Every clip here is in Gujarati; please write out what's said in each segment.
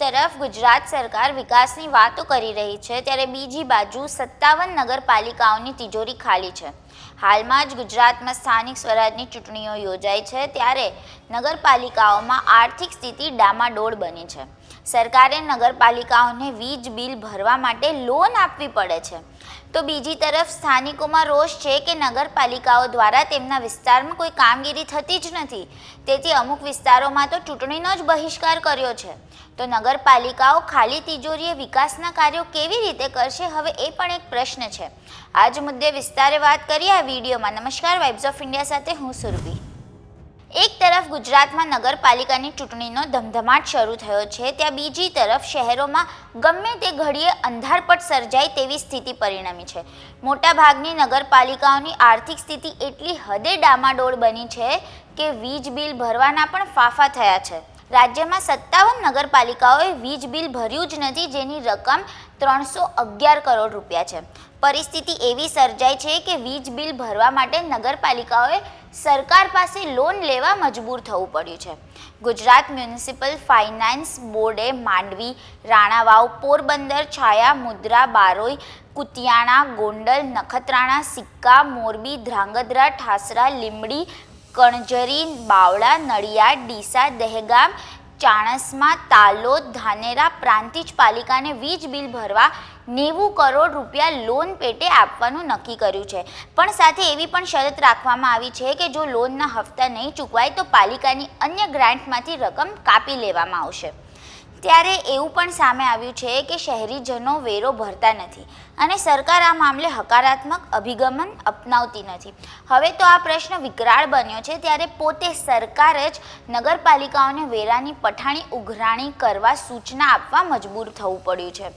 તરફ ગુજરાત સરકાર વિકાસની વાતો કરી રહી છે, ત્યારે બીજી બાજુ સત્તાવન નગરપાલિકાઓની તિજોરી ખાલી છે. હાલમાં જ ગુજરાતમાં સ્થાનિક સ્વરાજની ચૂંટણીઓ યોજાઈ છે, ત્યારે નગરપાલિકાઓમાં આર્થિક સ્થિતિ ડામાડોળ બની છે. સરકારે નગરપાલિકાઓને વીજ બિલ ભરવા માટે લોન આપવી પડે છે. તો બીજી તરફ સ્થાનિકોમાં રોષ છે કે નગરપાલિકાઓ દ્વારા તેમના વિસ્તારમાં કોઈ કામગીરી થતી જ નથી. તેથી અમુક વિસ્તારોમાં તો ચૂંટણીનો જ બહિષ્કાર કર્યો છે. તો નગરપાલિકાઓ ખાલી તિજોરીએ વિકાસના કાર્યો કેવી રીતે કરશે હવે એ પણ એક પ્રશ્ન છે. આજ મુદ્દે વિસ્તારે વાત કરીએ આ વિડીયોમાં. નમસ્કાર વાઇબ્સ ઓફ ઇન્ડિયા સાથે હું સુરભી. ગુજરાતમાં નગરપાલિકાની ચૂંટણીનો ધમધમાટ શરૂ થયો છે. ત્યાં બીજી તરફ શહેરોમાં ગમે તે ઘડીએ અંધારપટ સર્જાય તેવી સ્થિતિ પરિણમી છે. મોટાભાગની નગરપાલિકાઓની આર્થિક સ્થિતિ એટલી હદે ડામાડોળ બની છે કે વીજ બિલ ભરવાના પણ ફાફા થયા છે. રાજ્યમાં સત્તાવન નગરપાલિકાઓએ વીજ બિલ ભર્યું જ નથી, જેની રકમ ત્રણસો અગિયાર કરોડ રૂપિયા છે. પરિસ્થિતિ એવી સર્જાઈ છે કે વીજ બિલ ભરવા માટે નગરપાલિકાઓએ સરકાર પાસે લોન લેવા મજબૂર થવું પડ્યું છે. ગુજરાત મ્યુનિસિપલ ફાઇનાન્સ બોર્ડે માંડવી, રાણાવાવ, પોરબંદર, છાયા, મુદ્રા, બારોઈ, કુતિયાણા, ગોંડલ, નખત્રાણા, સિક્કા, મોરબી, ધ્રાંગધ્રા, ઠાસરા, લીંબડી કણજરી, બાવળા, નડિયાદ, ડીસા, દહેગામ, ચાણસમાં, તાલોદ, ધાનેરા પ્રાંતિજ પાલિકાને વીજ બિલ ભરવા નેવું કરોડ રૂપિયા લોન પેટે આપવાનું નક્કી કર્યું છે. પણ સાથે એવી પણ શરત રાખવામાં આવી છે કે જો લોનના હપ્તા નહીં ચૂકવાય તો પાલિકાની અન્ય ગ્રાન્ટમાંથી રકમ કાપી લેવામાં આવશે. ત્યારે એવું પણ સામે આવ્યું છે કે શહેરીજનો વેરો ભરતા નથી અને સરકાર આ મામલે હકારાત્મક અભિગમન અપનાવતી નથી. હવે તો આ પ્રશ્ન વિકરાળ બન્યો છે ત્યારે પોતે સરકાર જ નગરપાલિકાઓને વેરાની પઠાણી ઉઘરાણી કરવા સૂચના આપવા મજબૂર થવું પડ્યું છે.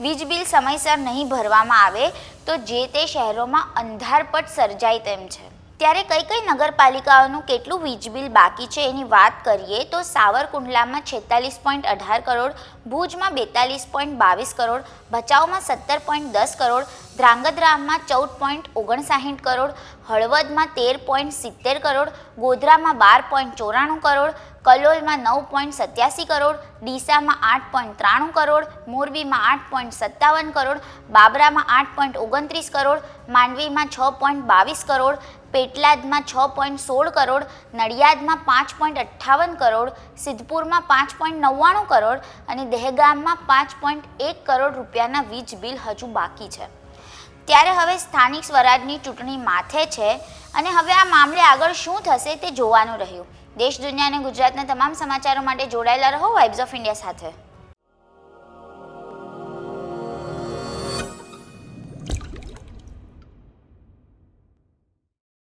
વીજ બિલ સમયસર નહીં ભરવામાં આવે તો જે તે શહેરોમાં અંધારપટ સર્જાય તેમ છે. ત્યારે કઈ કઈ નગરપાલિકાઓનું કેટલું વીજ બિલ બાકી છે એની વાત કરીએ તો સાવરકુંડલામાં છેતાલીસ પોઈન્ટ અઢાર કરોડ, ભુજમાં બેતાલીસ પોઈન્ટ બાવીસ કરોડ, ભચાઉમાં સત્તર પોઈન્ટ દસ કરોડ, ધ્રાંગધ્રામાં ચૌદ પોઈન્ટ ઓગણસાહીઠ કરોડ, હળવદમાં તેર પોઈન્ટ સિત્તેર કરોડ, ગોધરામાં બાર પોઈન્ટ ચોરાણું કરોડ, કલોલમાં નવ પોઈન્ટ સત્યાસી કરોડ, ડીસામાં આઠ પોઈન્ટ ત્રાણું કરોડ, મોરબીમાં આઠ પોઈન્ટ સત્તાવન કરોડ, બાબરામાં આઠ પોઈન્ટ ઓગણત્રીસ કરોડ, માંડવીમાં છ પોઈન્ટ બાવીસ કરોડ પેટલાદમાં છ પોઈન્ટ સોળ કરોડ, નડિયાદમાં પાંચ પોઈન્ટ અઠ્ઠાવન કરોડ, સિદ્ધપુરમાં પાંચ પોઈન્ટ નવ્વાણું કરોડ અને દહેગામમાં પાંચ પોઈન્ટ એક કરોડ રૂપિયાના વીજ બિલ હજુ બાકી છે. ત્યારે હવે સ્થાનિક સ્વરાજની ચૂંટણી માથે છે અને હવે આ મામલે આગળ શું થશે તે જોવાનું રહ્યું. દેશ, દુનિયા અને ગુજરાતના તમામ સમાચારો માટે જોડાયેલા રહો વાઇબ્સ ઓફ ઇન્ડિયા સાથે.